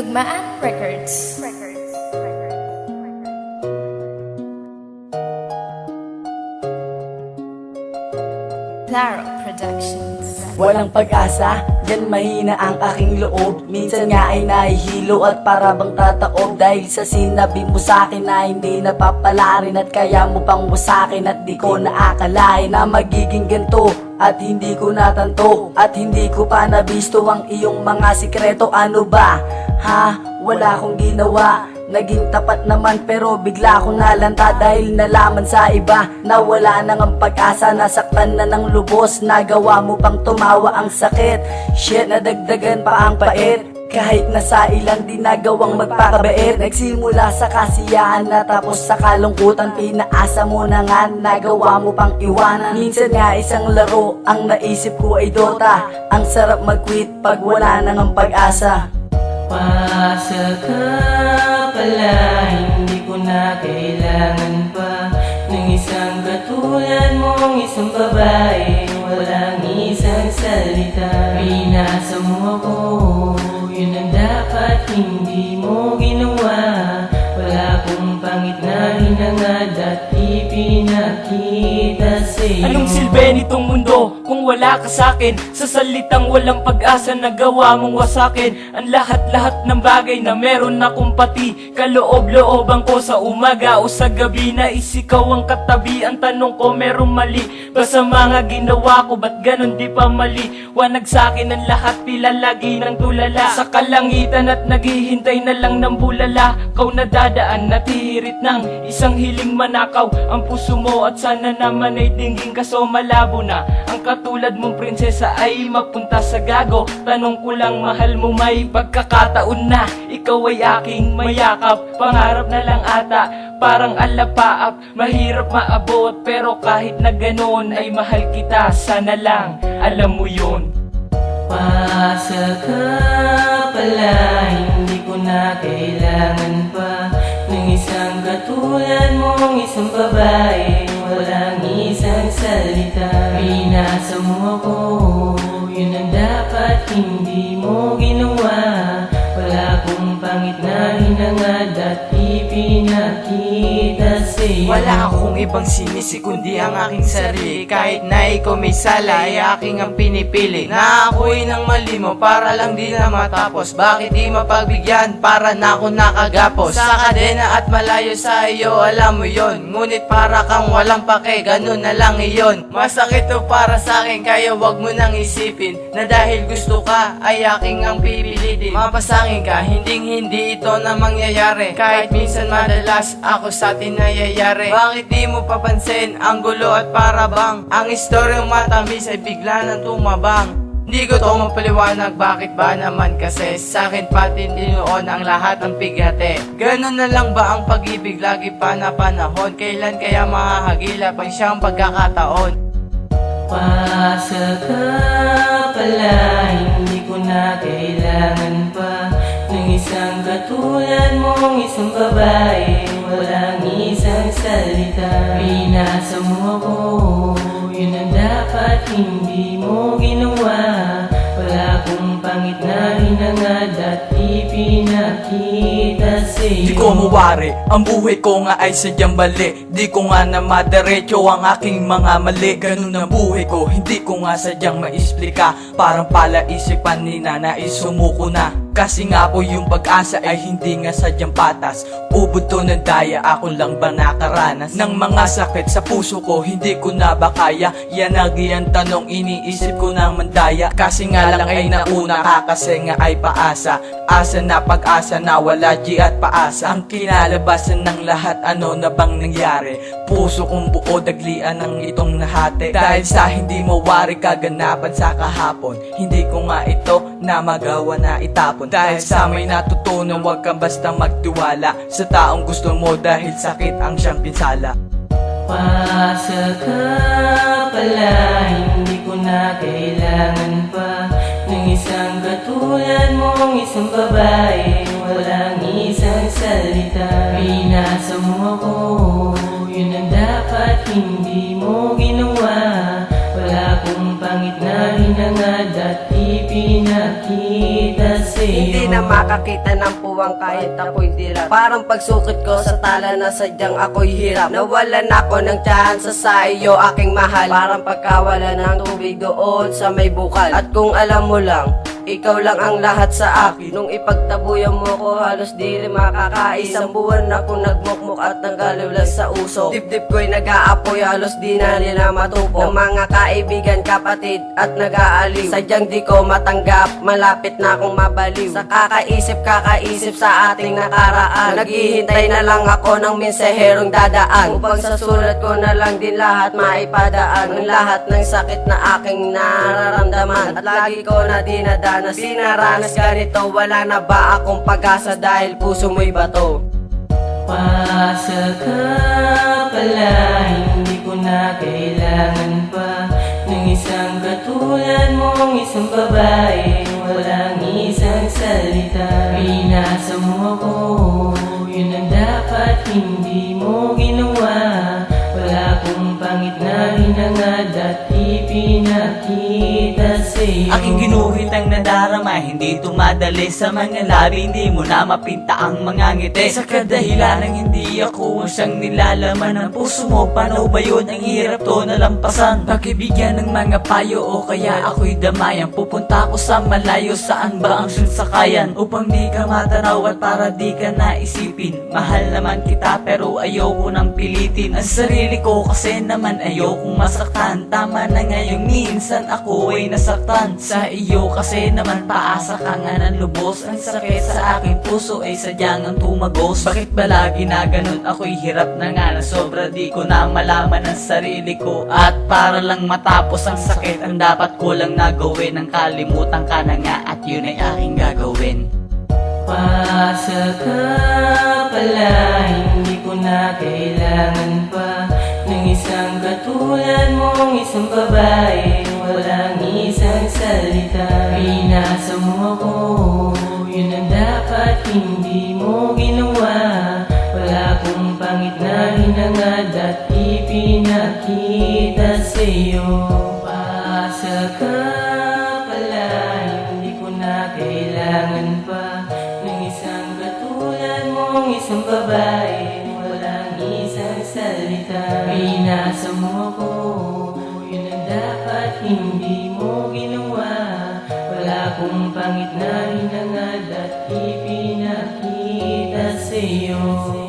Tugmaan Records. Claro Productions. Walang pag-asa, yan mahina ang aking loob Minsan nga ay nahihilo at para tataob Dahil sa sinabi mo sa akin na hindi napapalarin At kaya mo pang wasakin at di ko naakalain Na magiging ganito at hindi ko natanto At hindi ko pa nabisto ang iyong mga sikreto. Ano ba? Ha? Wala akong ginawa. Naging tapat naman pero bigla akong nalanta Dahil nalaman sa iba na wala nang ang pag-asa. Nasaktan na ng lubos, nagawa mo pang tumawa ang sakit? Shit, nadagdagan pa ang pait kahit nasa ilang di nagawang magpakabait Nagsimula sa kasiyahan na tapos sa kalungkutan Pinaasa mo na nga, nagawa mo pang iwanan. Minsan nga isang laro, ang naisip ko ay Dota. Ang sarap mag-quit pag wala nang ang pag-asa. Pasa ka pala, hindi ko na kailangan pa. Ng isang katulad mong isang babae Walang isang salita. Pinasa mo ako, yun ang dapat hindi mo ginawa. Wala kong pangit na hinangad at ipinakita sa'yo. Anong silbi nitong mundo kung wala ka sa'kin Sa salitang walang pag-asa na gawa mong wasakin. Ang lahat-lahat ng bagay na meron akong pati Kaloob-looban ko sa umaga o sa gabi. Na isikaw ang katabi Ang tanong ko merong mali. Ba sa mga ginawa ko ba't ganun di pa mali? Wanag sa'kin ang lahat tila lagi ng tulala. Sa kalangitan at naghihintay na lang ng bulala. Kau nadadaan na tihirit ng isang hiling manakaw. Ang puso mo at sana naman ay dingging kaso malabo na Ang katulad mong prinsesa ay mapunta sa gago. Tanong ko lang mahal mo may pagkakataon na Ikaw ay aking mayakap. Pangarap na lang ata Parang alapaap. Mahirap maabot Pero kahit na ganoon ay mahal kita Sana lang alam mo yun. Pasa ka pala, hindi ko na kailangan pa. Ng isang katulad mong isang babae Walang isang salita Wala akong ibang sinisi kundi ang aking sarili. Kahit na ikaw may sala ay aking ang pinipili. Na ako'y nang mali mo para lang di na matapos. Bakit di mapagbigyan para na ako nakagapos? Sa kadena at malayo sa iyo alam mo yon Ngunit para kang walang pake ganun na lang iyon. Masakit to para sa akin kaya wag mo nang isipin Na dahil gusto ka ay aking ang pipilitin. Mapasangin ka hinding hindi ito na mangyayari. Kahit minsan madalas ako sa atin nangyayari Bakit di mo papansin ang gulo at parabang? Ang istoryong matamis ay bigla nang tumabang. Hindi ko to mapaliwanag bakit ba naman kasi? Sa akin pati noon ang lahat ng pighati Ganon na lang ba ang pag-ibig lagi pa na panahon? Kailan kaya mahahagila pa siyang pagkakataon? Pasa ka pala, hindi ko na kailangan pa Ng isang katulad mong isang babae Walang isang salita Pinasa mo ako, yun ang dapat hindi mo ginawa. Wala kong pangit na hinangad at ipinakita sa'yo. Di ko mawari, ang buhay ko nga ay sadyang mali. Di ko nga na madiretso ang aking mga mali. Ganun ang buhay ko, hindi ko nga sadyang maisplika Parang pala isipan ni nanay sumuko na kasi nga po yung pag-asa ay hindi nga sadyang patas. Ubod to ng daya, ako lang ba nakaranas? Ng mga sakit sa puso ko, hindi ko na ba kaya? Yan ang iyan tanong, iniisip ko ng mandaya. Kasi nga lang ay nauna ka kasi nga ay paasa. Asa na pag-asa na wala G at paasa. Ang kinalabasan ng lahat, ano na bang nangyari? Puso kong buo, daglian ng itong nahati. Dahil sa hindi mawari kaganapan sa kahapon. Hindi ko nga ito na magawa na itapon Dahil sa may natutunan, huwag kang basta magtiwala Sa taong gusto mo dahil sakit ang siyang pinsala. Pasa ka pala, hindi ko na kailangan pa Ng isang katulad mong isang babae. Walang isang salita Pinasa mo ako, yun ang dapat hindi mo ginawa Hindi na makakita ng puwang kahit ako'y dilat Parang pagsukit ko sa tala na sadyang ako'y hirap. Nawalan ako ng tsansa sa iyo aking mahal. Parang pagkawala ng tubig doon sa may bukal. At kung alam mo lang ikaw lang ang lahat sa akin. Nung ipagtabuyan mo ko halos di rin makakain Isang buwan ako nagmukmuk at nagaliw lang sa uso Dip-dip ko'y nag-aapoy halos di na nila matupo. Ng mga kaibigan, kapatid at nag-aaliw. Sadyang di ko matanggap, malapit na akong mabaliw. Sa kakaisip, kakaisip sa ating nakaraan. Naghihintay na lang ako ng mensaherong dadaan. Upang sa sulat ko na lang din lahat maipadaan. Ang lahat ng sakit na aking nararamdaman. At lagi ko na dinadanas Sinaranas ganito, wala na ba akong pag-asa Dahil puso mo'y bato? Pasa ka pala, hindi ko na kailangan pa Ng isang katulad mong isang babae. Walang isang salita Pinasa mo ako, yun ang dapat hindi mo pangit na hinangad at ipinakita sa'yo. Aking ginuhit ang nadarama Hindi tumadali sa mga labi. Hindi mo na mapinta ang mga ngiti. Sa kadahilan ng hindi ako ang siyang nilalaman ng puso mo Paano ba yun? Ang hirap to nalampasan? Pakibigyan ng mga payo o kaya ako'y damayan? Pupunta ako sa malayo Saan ba ang siyang sakayan? Upang di ka matanaw at para di ka naisipin. Mahal naman kita pero ayoko nang pilitin. Ang sarili ko kasi naman ayokong masaktan. Tama na ngayong minsan ako ay nasaktan. Sa iyo kasi naman paasa ka nga ng lubos. Ang sakit sa aking puso ay sadyang ang tumagos. Bakit ba lagi na ganun? Ako'y hirap na nga na sobra. Di ko na malaman ang sarili ko. At para lang matapos ang sakit Ang dapat ko lang nagawin. Ang kalimutan ka na nga at yun ay aking gagawin. Pasa ka pala, hindi ko na kailangan pa katulad mong isang babae Walang isang salita. Pinasa mo ako, yun ang dapat hindi mo ginawa. Wala kong pangit na hinangad at ipinakita sa'yo. Pasa ka pala, hindi ko na kailangan pa Ng isang katulad mong isang babae. Walang isang salita. Pinasa hindi mo ginawa. Wala kong pangit na hinangad At ipinakita sa'yo